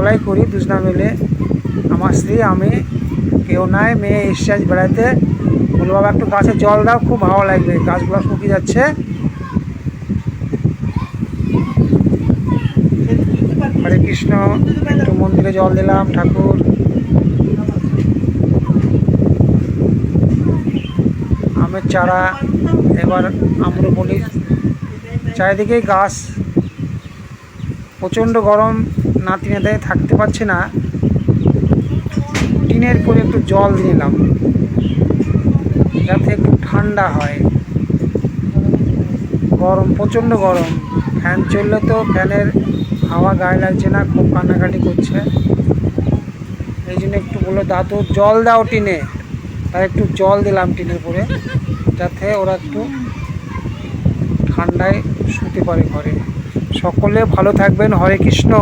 গলাই করি, দুজনা মিলে। আমার স্ত্রী, আমি, কেউ নাই, মেয়ে এসছে আজ বেড়াতে বলল, বাবা, একটু গাছে জল দাও, খুব ভালো লাগবে, গাছগুলো শুকিয়ে যাচ্ছে। হরে কৃষ্ণ, একটু মন্দিরে জল দিলাম, ঠাকুর। আমের চারা, এবার আম্রপলি। চারিদিকেই গাছ। প্রচণ্ড গরম না থাকতে পারছে না। টিনের করে একটু জল দিয়ে নিলাম, যাতে একটু ঠান্ডা হয়। গরম, প্রচণ্ড গরম। ফ্যান চললে তো ফ্যানের হাওয়া গায়ে লাগছে না, খুব কান্নাকাটি করছে। এই জন্য একটু বলল দাদু, জল দাও টিনে। তাই একটু জল দিলাম টিনের পরে যাতে ওরা একটু ঠান্ডায় শুতে পারে ঘরে। সকলে ভালো থাকবেন। হরে কৃষ্ণ।